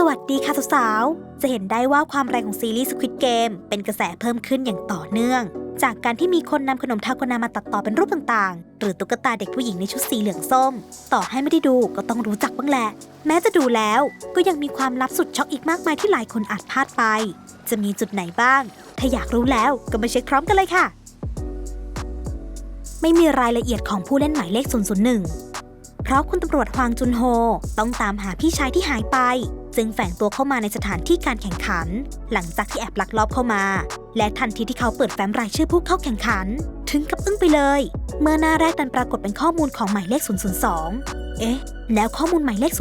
สวัสดีค่ะสาวๆ จะเห็นได้ว่าความแรงของซีรีส์ Squid Game เป็นกระแสเพิ่มขึ้นอย่างต่อเนื่อง จากการที่มีคนนำขนมทาโกนามาตัดต่อเป็นรูปต่างๆ หรือตุ๊กตาเด็กผู้หญิงในชุดสีเหลืองส้ม ต่อให้ไม่ได้ดูก็ต้องรู้จักบ้างแหละ แม้จะดูแล้วก็ยังมีความลับสุดช็อกอีกมากมายที่หลายคนอาจพลาดไป จะมีจุดไหนบ้าง ถ้าอยากรู้แล้วก็มาเช็คพร้อมกันเลยค่ะ ไม่มีรายละเอียดของผู้เล่นหมายเลข001เพราะคุณตำรวจฮวางจุนโฮ ต้องตามหาพี่ชายที่หายไป จึงแฝงตัวเข้ามาในสถานที่การแข่งขัน หลังจากที่แอบลักลอบเข้ามา และทันทีที่เขาเปิดแฟ้มรายชื่อผู้เข้าแข่งขัน ถึงกับอึ้งไปเลย เมื่อหน้าแรกดันปรากฏเป็นข้อมูลของหมายเลข 002 เอ๊ะ แล้วข้อมูลหมายเลข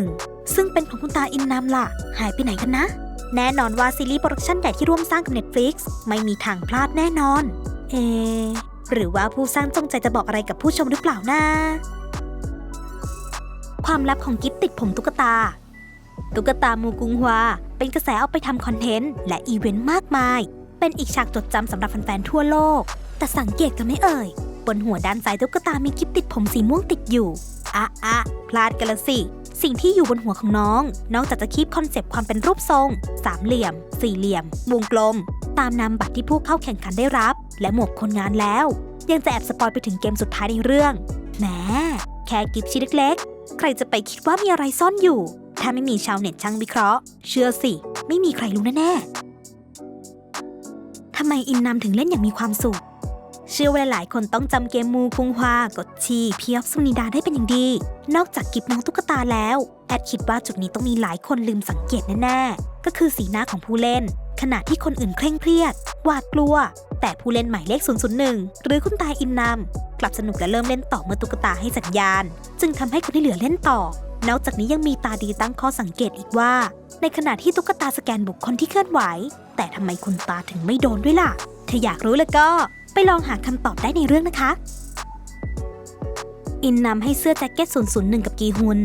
001 ซึ่งเป็นของคุณตาอินนามล่ะ หายไปไหนกันนะ แน่นอนว่าซีรีส์โปรดักชั่นใหญ่ที่ร่วมสร้างกับ Netflix ไม่มีทางพลาดแน่นอน เอะหรือว่าผู้สร้างจงใจจะบอกอะไรกับผู้ชมหรือเปล่านะความลับของกิฟติดผมตุ๊กตา ตุ๊กตามูกุงฮวา เป็นกระแสเอาไปทำคอนเทนต์ และอีเวนต์มากมาย เป็นอีกฉากจดจำสำหรับแฟนๆทั่วโลก แต่สังเกตกันไหมเอ่ย บนหัวด้านซ้ายตุ๊กตามีกิฟติดผมสีม่วงติดอยู่อะอะพลาดกันละสิ สิ่งที่อยู่บนหัวของน้อง นอกจากจะคีบคอนเซปต์ความเป็นรูปทรง สามเหลี่ยม สี่เหลี่ยม วงกลม ตามนามบัตรที่ผู้เข้าแข่งขันได้รับ และหมวกคนงานแล้ว ยังจะแอบสปอยไปถึงเกมสุดท้ายในเรื่องแหมแค่กิฟชิ้นเล็กๆ ใครจะไปคิดว่ามีอะไรซ่อนอยู่ ถ้าไม่มีชาวเน็ตช่างวิเคราะห์ เชื่อสิ ไม่มีใครรู้แน่ๆทำไมอินนำถึงเล่นอย่างมีความสุข เชื่อว่าหลายคนต้องจำเกมมูคุงฮวากดชีเพียบสุนิดาได้เป็นอย่างดี นอกจากกิบน้องตุ๊กตาแล้ว แอดคิดว่าจุดนี้ต้องมีหลายคนลืมสังเกตแน่ๆ ก็คือสีหน้าของผู้เล่น ขณะที่คนอื่นเคร่งเครียดหวาดกลัว แต่ผู้เล่นหมายเลข 001 หรือคุณตาอินนำกลับสนุกและเริ่มเล่นต่อเมื่อตุ๊กตาให้สัญญาณ จึงทำให้คนที่เหลือเล่นต่อ นอกจากนี้ยังมีตาดีตั้งข้อสังเกตอีกว่า ในขณะที่ตุ๊กตาสแกนบุคคลที่เคลื่อนไหว แต่ทำไมคุณตาถึงไม่โดนด้วยล่ะ ถ้าอยากรู้แล้วก็ไปลองหาคำตอบได้ในเรื่องนะคะ อินนำให้เสื้อแจ็คเก็ต 001 กับกีฮุน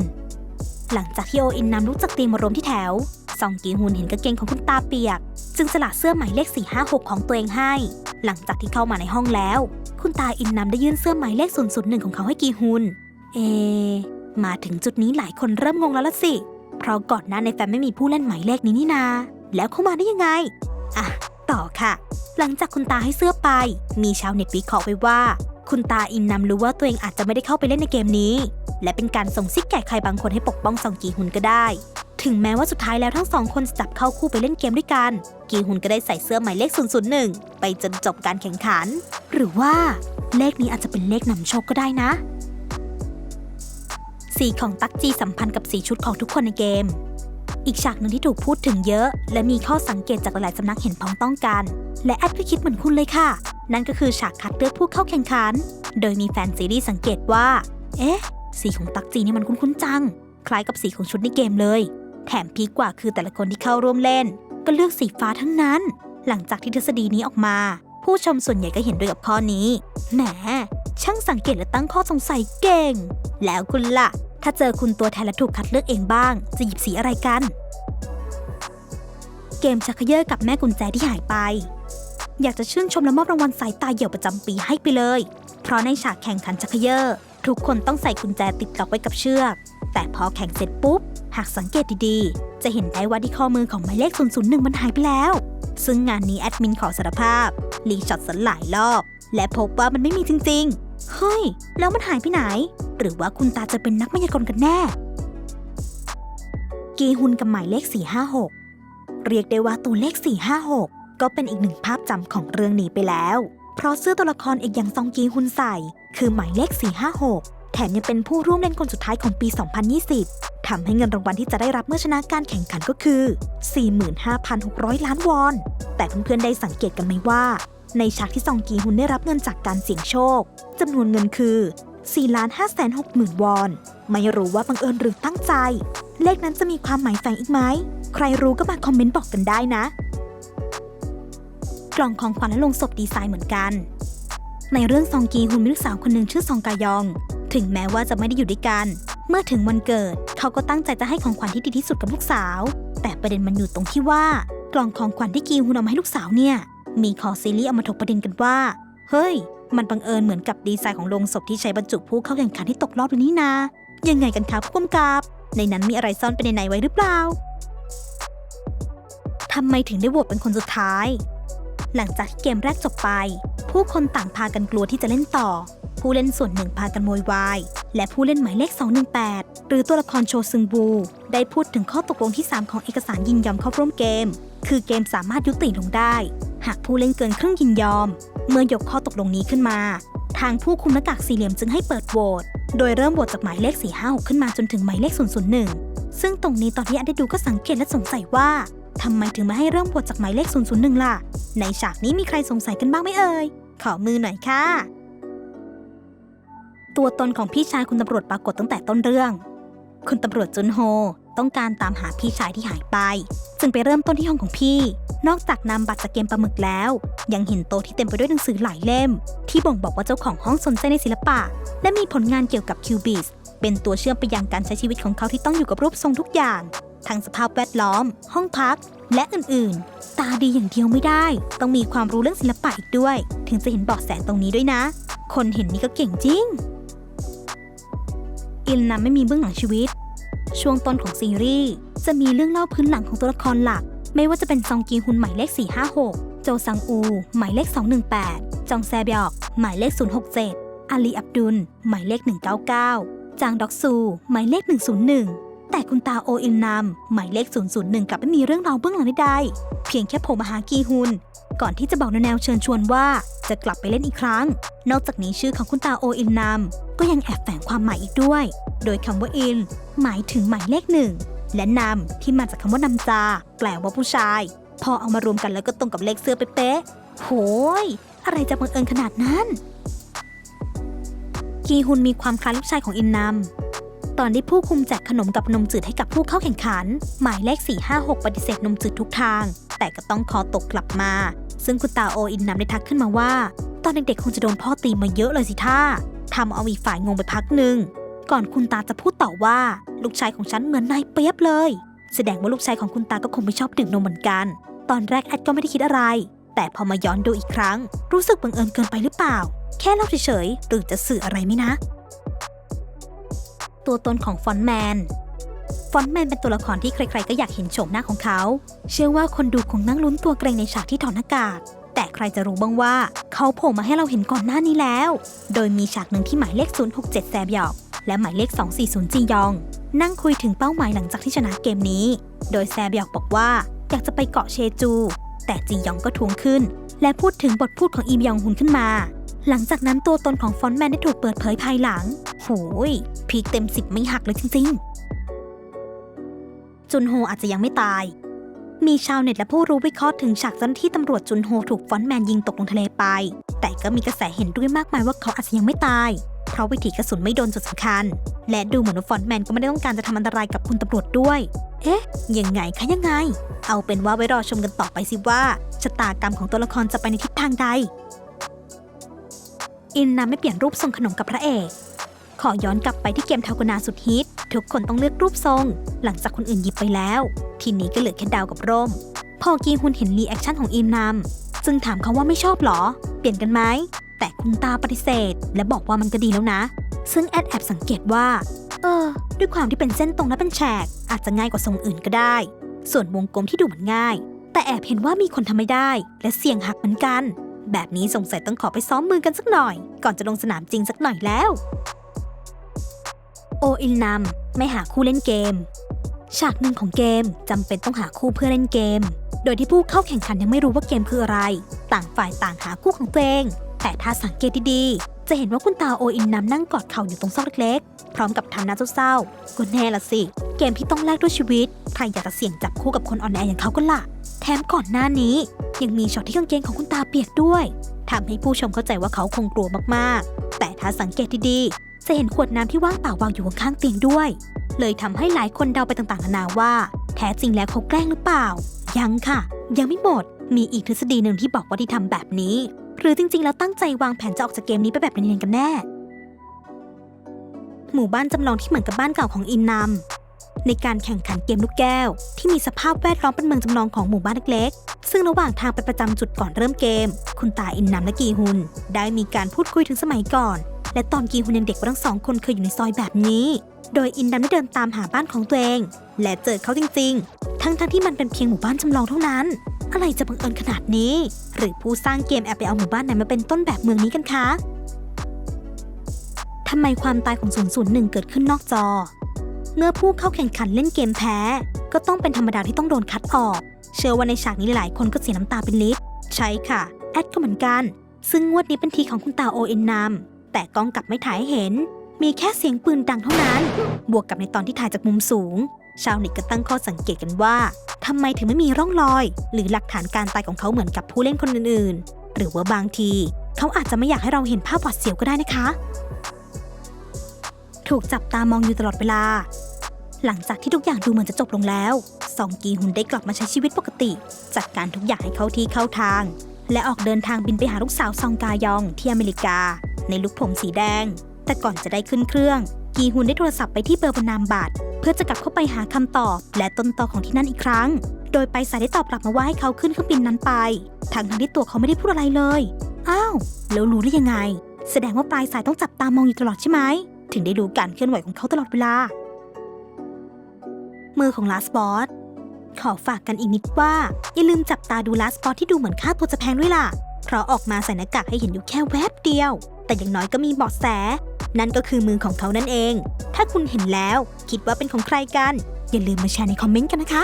หลังจากที่โออินนำรู้จักเตียงมารวมที่แถวซองกีฮุนเห็นกางเกงของคุณตาเปียก จึงสละเสื้อหมายเลข 456 ของตัวเองให้ หลังจากที่เข้ามาในห้องแล้ว คุณตาอินนำได้ยื่นเสื้อหมายเลข001ของเขาให้กีฮุน เอ มาถึงจุดนี้หลายคนเริ่มงงแล้วละสิ เพราะก่อนหน้าในแฟมไม่มีผู้เล่นหมายเลขนี้นี่นา แล้วเข้ามาได้ยังไง อะ ต่อค่ะ หลังจากคุณตาให้เสื้อไป มีชาวเน็ตวิเคราะห์ไว้ว่า คุณตาอินนำรู้ว่าตัวเองอาจจะไม่ได้เข้าไปเล่นในเกมนี้ และเป็นการส่งซิกแก่ใครบางคนให้ปกป้องซองกีฮุนก็ได้ ถึงแม้ว่าสุดท้ายแล้วทั้งสองคนจะจับเข้าคู่ไปเล่นเกมด้วยกัน กีฮุนก็ได้ใส่เสื้อหมายเลข 001 ไปจนจบการแข่งขัน หรือว่าเลขนี้อาจจะเป็นเลขนำโชคก็ได้นะ สีของตักจีสัมพันธ์กับสีชุดของทุกคนในเกม อีกฉากหนึ่งที่ถูกพูดถึงเยอะ และมีข้อสังเกตจากหลายๆสำนักเห็นพ้องต้องกัน และแอดก็คิดเหมือนคุณเลยค่ะ นั่นก็คือฉากคัดเลือกผู้เข้าแข่งขัน โดยมีแฟนซีรีส์สังเกตว่า เอ๊ะ สีของตักจีนี่มันคุ้นๆจัง คล้ายกับสีของชุดในเกมเลย แถมพีกว่าคือแต่ละคนที่เข้าร่วมเล่น ก็เลือกสีฟ้าทั้งนั้น หลังจากที่ทฤษฎีนี้ออกมา ผู้ชมส่วนใหญ่ก็เห็นด้วยกับข้อนี้ แหม ช่างสังเกตและตั้งข้อสงสัยเก่ง แล้วคุณล่ะ ถ้าเจอคุณตัวแทนและถูกคัดเลือกเองบ้าง จะหยิบสีอะไรกัน เกมชักเยอกับแม่กุญแจที่หายไป อยากจะชื่นชมและมอบรางวัลสายตาเหี่ยวประจำปีให้ไปเลย เพราะในฉากแข่งขันชักเยอทุกคนต้องใส่กุญแจติดล็อไว้กับเชือก แต่พอแข่งเสร็จปุ๊บ หากสังเกตดีๆ จะเห็นได้ว่าที่ข้อมือของหมายเลข 001 มันหายไปแล้ว ซึ่งงานนี้แอดมินขอสารภาพ รีช็อตสันหลายรอบ และพบว่ามันไม่มีจริงๆ เฮ้ย แล้วมันหายไปไหน หรือว่าคุณตาจะเป็นนักมายากลกันแน่ กีฮุนกับหมายเลข 456 เรียกได้ว่าตัวเลข 456 ก็เป็นอีกหนึ่งภาพจำของเรื่องนี้ไปแล้ว เพราะเสื้อตัวละครเอกอย่างซองกีฮุนใส่ คือหมายเลข 456 แถมยังเป็นผู้ร่วมเล่นคนสุดท้ายของปี 2020 ทำให้เงินรางวัลที่จะได้รับเมื่อชนะการแข่งขันก็คือ 45,600 ล้านวอน แต่เพื่อนๆได้สังเกตกันไหมว่า ในฉากที่ซองกีฮุนได้รับเงินจากการเสี่ยงโชคจำนวนเงินคือ 4 5 6 0 0 0 0 วอน ไม่รู้ว่าบังเอิญหรือตั้งใจ เลขนั้นจะมีความหมายแฝงอีกไหม ใครรู้ก็มาคอมเมนต์บอกกันได้นะ กล่องของขวัญและลงศพดีไซน์เหมือนกัน ในเรื่องซองกีฮุนมีลูกสาวคนหนึ่งชื่อซองกายอง ถึงแม้ว่าจะไม่ได้อยู่ด้วยกัน เมื่อถึงวันเกิด เขาก็ตั้งใจจะให้ของขวัญที่ดีที่สุดกับลูกสาว แต่ประเด็นมันอยู่ตรงที่ว่ากล่องของขวัญที่กีฮุนเอามาให้ลูกสาวเนี่ย มีคอซีรีส์เอามาถกประเด็นกันว่า เฮ้ย มันบังเอิญเหมือนกับดีไซน์ของโลงศพที่ใช้บรรจุผู้เข้าแข่งขันที่ตกรอบเลยนี่นา ยังไงกันคะผู้กำกับ ในนั้นมีอะไรซ่อนไปในไหนไว้หรือเปล่าทำไมถึงได้โหวตเป็นคนสุดท้าย หลังจากที่เกมแรกจบไป ผู้คนต่างพากันกลัวที่จะเล่นต่อ ผู้เล่นส่วนหนึ่งพากันโวยวาย และผู้เล่นหมายเลข 218 หรือตัวละครโชซึงบู ได้พูดถึงข้อตกลงที่ 3 ของเอกสารยินยอมเข้าร่วมเกม คือเกมสามารถยุติลงได้ หากผู้เล่นเกินครึ่งยินยอม เมื่อยกข้อตกลงนี้ขึ้นมา ทางผู้คุมหน้ากากสี่เหลี่ยมจึงให้เปิดโหวตโดยเริ่มโหวตจากหมายเลข 456 ขึ้นมาจนถึงหมายเลข 001 ซึ่งตรงนี้ตอนที่อันได้ดูก็สังเกตและสงสัยว่าทำไมถึงไม่ให้เริ่มโหวตจากหมายเลข 001 ล่ะ ในฉากนี้มีใครสงสัยกันบ้างไหมเอ่ย ขอมือหน่อยค่ะ ตัวตนของพี่ชายคุณตำรวจปรากฏตั้งแต่ต้นเรื่อง คุณตำรวจจุนโฮ ต้องการตามหาพี่ชายที่หายไป จึงไปเริ่มต้นที่ห้องของพี่ นอกจากนำบัตรจากเกมปลาหมึกแล้ว ยังเห็นโต๊ะที่เต็มไปด้วยหนังสือหลายเล่ม ที่บ่งบอกว่าเจ้าของห้องสนใจในศิลปะ และมีผลงานเกี่ยวกับคิวบิสเป็นตัวเชื่อมไปยังการใช้ชีวิตของเขาที่ต้องอยู่กับรูปทรงทุกอย่างทั้งสภาพแวดล้อม ห้องพัก และอื่นๆ ตาดีอย่างเดียวไม่ได้ ต้องมีความรู้เรื่องศิลปะอีกด้วย ถึงจะเห็นเบาะแสตรงนี้ด้วยนะ คนเห็นนี่ก็เก่งจริงอิลนำไม่มีเบื้องหลังชีวิต ช่วงต้นของซีรีส์จะมีเรื่องเล่าพื้นหลังของตัวละครหลัก ไม่ว่าจะเป็นซองกีฮุนหมายเลข 456 โจซังอู หมายเลข 218 จองแซบยอก หมายเลข 067 อาลีอับดุล หมายเลข 199 จางดอกซู หมายเลข 101 แต่คุณตาโออิลนำหมายเลข 001กลับไม่มีเรื่องราวเบื้องหลังใดๆเพียงแค่โผล่มาหากีฮุนก่อนที่จะบอกแนวเชิญชวนว่าจะกลับไปเล่นอีกครั้ง นอกจากนี้ชื่อของคุณตาโออิลนำก็ยังแอบแฝงความหมายอีกด้วย โดยคำว่าอิน หมายถึงหมายเลขหนึ่ง และนำที่มาจากคำว่านำจา แปลว่าผู้ชาย พอเอามารวมกันแล้วก็ตรงกับเลขเสื้อเป๊ะๆโหย อะไรจะบังเอิญขนาดนั้น กีฮุนมีความคล้ายลูกชายของอินนำตอนที่ผู้คุมแจกขนมกับนมจืดให้กับผู้เข้าแข่งขัน หมายเลข 456 ปฏิเสธนมจืดทุกทาง แต่ก็ต้องคอตกกลับมา ซึ่งคุณตาโออินนำได้ทักขึ้นมาว่า ตอนเด็กๆคงจะโดนพ่อตีมาเยอะเลยสิท่าทำเอาอีกฝ่ายงงไปพักหนึ่ง ก่อนคุณตาจะพูดต่อว่า ลูกชายของฉันเหมือนนายเปียบเลย แสดงว่าลูกชายของคุณตาก็คงไม่ชอบดื่มนมเหมือนกัน ตอนแรกแอดก็ไม่ได้คิดอะไร แต่พอมาย้อนดูอีกครั้ง รู้สึกบังเอิญเกินไปหรือเปล่า แค่เล่าเฉยๆหรือจะสื่ออะไรไหมนะ ตัวตนของฟอนแมนฟอนแมนเป็นตัวละครที่ใครๆก็อยากเห็นโฉมหน้าของเขา เชื่อว่าคนดูคงนั่งลุ้นตัวเกรงในฉากที่ถอดหน้ากากแต่ใครจะรู้บ้างว่า เขาโผล่มาให้เราเห็นก่อนหน้านี้แล้ว โดยมีฉากหนึ่งที่หมายเลข 067 แซบหยอก และหมายเลข 240 จียอง นั่งคุยถึงเป้าหมายหลังจากที่ชนะเกมนี้ โดยแซบยอกบอกว่าอยากจะไปเกาะเชจู แต่จียองก็ทวงขึ้น และพูดถึงบทพูดของอีมยองฮุนขึ้นมา หลังจากนั้นตัวตนของฟอนแมนได้ถูกเปิดเผยภายหลังโหยพีคเต็มสิบไม่หักเลยจริงๆ จุนโฮอาจจะยังไม่ตาย มีชาวเน็ตและผู้รู้วิเคราะห์ถึงฉากเจ้าหน้าที่ตำรวจจุนโฮถูกฟอนแมนยิงตกลงทะเลไป แต่ก็มีกระแสเห็นด้วยมากมายว่าเขาอาจจะยังไม่ตาย เพราะวิถีกระสุนไม่โดนจุดสำคัญ และดูเหมือนว่าฟอนแมนก็ไม่ได้ต้องการจะทำอันตรายกับคุณตำรวจด้วย เอ๊ะ ยังไงคะยังไง เอาเป็นว่าไว้รอชมกันต่อไปสิว่าชะตากรรมของตัวละครจะไปในทิศทางใด อินนาไม่เปลี่ยนรูปทรงขนมกับพระเอก ขอย้อนกลับไปที่เกมทากนาสุดฮิต ทุกคนต้องเลือกรูปทรง หลังจากคนอื่นหยิบไปแล้ว ทีนี้ก็เหลือแค่ดาวกับร่ม พอกีฮุนเห็นรีแอคชั่นของอินนำจึงถามเขาว่าไม่ชอบหรอ เปลี่ยนกันไหม แต่คุณตาปฏิเสธ และบอกว่ามันก็ดีแล้วนะ ซึ่งแอดแอบสังเกตว่า เออ ด้วยความที่เป็นเส้นตรงและเป็นแฉก อาจจะง่ายกว่าทรงอื่นก็ได้ ส่วนวงกลมที่ดูเหมือนง่าย แต่แอบเห็นว่ามีคนทำไม่ได้ และเสี่ยงหักเหมือนกัน แบบนี้สงสัยต้องขอไปซ้อมมือกันสักหน่อย ก่อนจะลงสนามจริงสักหน่อยแล้ว โออิลนำไม่หาคู่เล่นเกม ฉากหนึ่งของเกมจำเป็นต้องหาคู่เพื่อเล่นเกมโดยที่ผู้เข้าแข่งขันยังไม่รู้ว่าเกมคืออะไร ต่างฝ่ายต่างหาคู่ของตัวเองแต่ถ้าสังเกตดีๆ จะเห็นว่าคุณตาโออินนำนั่งกอดเข่าอยู่ตรงซอกเล็กๆ พร้อมกับทำหน้าเศร้าๆก็แน่ละสิ เกมที่ต้องแลกด้วยชีวิต ใครอยากจะเสี่ยงจับคู่กับคนอ่อนแออย่างเขาก็ล่ะ แถมก่อนหน้านี้ ยังมีช็อตที่กางเกงของคุณตาเปียกด้วยทำให้ผู้ชมเข้าใจว่าเขาคงกลัวมากๆ แต่ถ้าสังเกตดีๆ จะเห็นขวดน้ำที่ว่างเปล่าวางอยู่ข้างเตียงด้วย เลยทำให้หลายคนเดาไปต่างๆนานาว่า แท้จริงแล้วเขาแกล้งหรือเปล่า ยังค่ะ ยังไม่หมด มีอีกทฤษฎีหนึ่งที่บอกว่าที่ทำแบบนี้ หรือจริงๆ แล้วตั้งใจวางแผนจะออกจากเกมนี้ไปแบบเนียนๆกันแน่ หมู่บ้านจำลองที่เหมือนกับบ้านเก่าของอินนำในการแข่งขันเกมลูกแก้ว ที่มีสภาพแวดล้อมเป็นเมืองจำลองของหมู่บ้านเล็กๆ ซึ่งระหว่างทางไปประจำจุดก่อนเริ่มเกม คุณตาอินนำและกีฮุน ได้มีการพูดคุยถึงสมัยก่อน และตอนกีฮุนยังเด็กกว่าทั้งสองคนเคยอยู่ในซอยแบบนี้ โดยอินดำได้เดินตามหาบ้านของตัวเอง และเจอเขาจริงๆ ทั้งๆที่มันเป็นเพียงหมู่บ้านจำลองเท่านั้น อะไรจะบังเอิญขนาดนี้ หรือผู้สร้างเกมแอบไปเอาหมู่บ้านไหนมาเป็นต้นแบบเมืองนี้กันคะทำไมความตายของ 001 เกิดขึ้นนอกจอ เมื่อผู้เข้าแข่งขันเล่นเกมแพ้ ก็ต้องเป็นธรรมดาที่ต้องโดนคัดออก เชื่อว่าในฉากนี้หลายคนก็เสียน้ำตาเป็นลิตรใช่ค่ะ แอดก็เหมือนกัน ซึ่งงวดนี้เป็นทีของคุณตาโอเอ็นนำแต่กล้องกลับไม่ถ่ายให้เห็น มีแค่เสียงปืนดังเท่านั้น บวกกับในตอนที่ถ่ายจากมุมสูง ชาวเน็ตก็ตั้งข้อสังเกตกันว่าทำไมถึงไม่มีร่องรอย หรือหลักฐานการตายของเขาเหมือนกับผู้เล่นคนอื่นๆ หรือว่าบางที เขาอาจจะไม่อยากให้เราเห็นภาพหวาดเสียวก็ได้นะคะ ถูกจับตามองอยู่ตลอดเวลา หลังจากที่ทุกอย่างดูเหมือนจะจบลงแล้ว ซองกีฮุนได้กลับมาใช้ชีวิตปกติ จัดการทุกอย่างให้เข้าที่เข้าทาง และออกเดินทางบินไปหาลูกสาวซองกายองที่อเมริกา ในลุคผมสีแดง แต่ก่อนจะได้ขึ้นเครื่อง กีฮุนได้โทรศัพท์ไปที่เบอร์บนนามบัตร พื่อจะกลับเข้าไปหาคำตอบ และต้นตอของที่นั่นอีกครั้ง โดยไปสายได้ตอบกลับมาว่าให้เขาขึ้นเครื่องบินนั้นไปทั้งทั้งที่ตัวเขาไม่ได้พูดอะไรเลย อ้าว แล้วรู้ได้ยังไง แสดงว่าปลายสายต้องจับตามองอยู่ตลอดใช่ไหม ถึงได้รู้การเคลื่อนไหวของเขาตลอดเวลา มือของลาสบอสขอฝากกันอีกนิดว่า อย่าลืมจับตาดูลาสบอสที่ดูเหมือนค่าตัวจะแพงด้วยล่ะ เพราะออกมาใส่หน้ากากให้เห็นอยู่แค่แวบเดียว แต่อย่างน้อยก็มีเบาะแส นั่นก็คือมือของเขานั่นเอง ถ้าคุณเห็นแล้วคิดว่าเป็นของใครกัน อย่าลืมมาแชร์ในคอมเมนต์กันนะคะ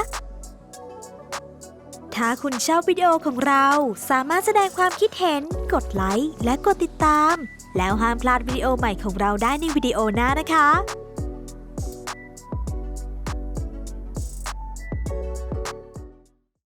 ถ้าคุณชอบวิดีโอของเราสามารถแสดงความคิดเห็น กดไลค์และกดติดตาม แล้วห้ามพลาดวิดีโอใหม่ของเราได้ในวิดีโอหน้านะคะ